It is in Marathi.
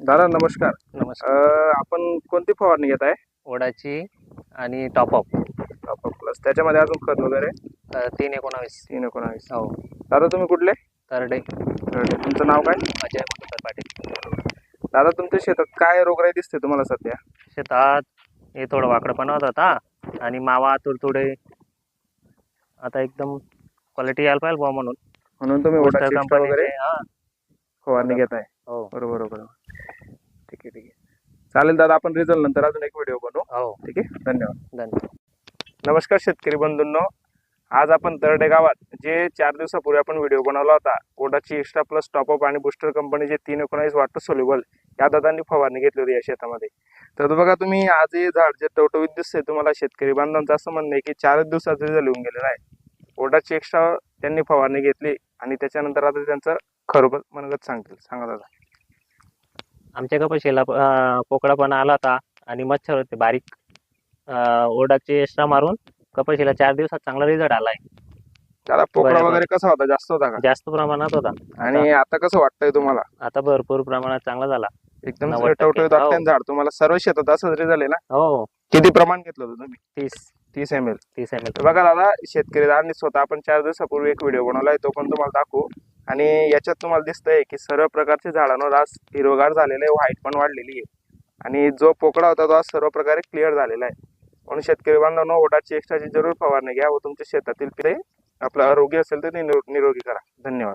दादा नमस्कार. नमस्कार. अं, आपण कोणती फवारणी घेत आहे? ओडाची आणि टॉपअप प्लस त्याच्यामध्ये अजून खत वगैरे? तीन एकोणावीस. तीन एकोणावीस. हो. दादा तुम्ही कुठले? तरडे. तुमचं नाव काय? अजय मधुकर पाटील. दादा तुमच्या शेतात काय रोगराई दिसते तुम्हाला सध्या? शेतात हे थोडं वाकडं बनवत होता आणि मावा तुडतुडे आता एकदम क्वालिटी यायला पाहिजे बुवा म्हणून. म्हणून तुम्ही Booster ओटाची extra वगैरे हा. फवारणी घेत आहे हो. बरोबर बरोबर. ठीक आहे ठीक आहे. चालेल दादा आपण रिझल्ट नंतर अजून एक व्हिडिओ बनवू. हो. ठीक आहे? धन्यवाद. धन्यवाद. नमस्कार शेतकरी बंधूंनो. आज आपण तरडे गावात जे चार दिवसापूर्वी आपण व्हिडिओ बनवला होता ओडाची एक्स्ट्रा प्लस टॉपअप आणि बुस्टर कंपनीचे तीन एकोणावीस वॉटर सोल्युबल या दादांनी फवारणी घेतली होती या शेतामध्ये. तर बघा तुम्ही आज हे झाड जे टवटवीत दिसतंय तुम्हाला शेतकरी बांधवांचं असं म्हणणं आहे की चारच दिवसात रिझल्ट येऊन गेलेला आहे. ओडाची एक्स्ट्रा त्यांनी फवारणी घेतली आणि त्याच्यानंतर आता त्यांचं खरोखर मनगत सांगतील. सांगा दादा. आमच्या कपाशीला पोकळापणा आला होता आणि मच्छर होते बारीक. अं, ओडाची एक्स्ट्रा मारून कपाशीला चार दिवसात चांगला रिझल्ट आलाय. दादा पोकळा. वगैरे कसा होता? जास्त होता का? जास्त प्रमाणात होता. आणि आता कसं वाटतंय तुम्हाला? आता भरपूर प्रमाणात चांगला झाला. एकदम नव्वद टक्के. टवटवीत हो. वाटतंय झाड. तुम्हाला सर्व शेतात असंच रिझल्ट आहे ना? हो. किती प्रमाण घेतलं होतं तुम्ही? तीस. तीस एम एल तीस एम एल बघा दादा शेतकरी दादांनी स्वतः आपण चार दिवसापूर्वी एक व्हिडिओ बनवलाय. तो पण तुम्हाला दाखवू. आणि याच्यात तुम्हाला दिसतंय की सर्व प्रकारचे झाडांवर आज हिरवगार झालेले व्हाईट पण वाढलेली आहे. आणि जो पोकळा होता तो आज सर्व प्रकारे क्लिअर झालेला आहे. म्हणून शेतकरी बांधवांनो ओटाची एक्स्ट्राची जरूर फवारणी घ्या व तुमच्या शेतातील पिके आपलं आरोग्य असेल तर ते निरोगी करा. धन्यवाद.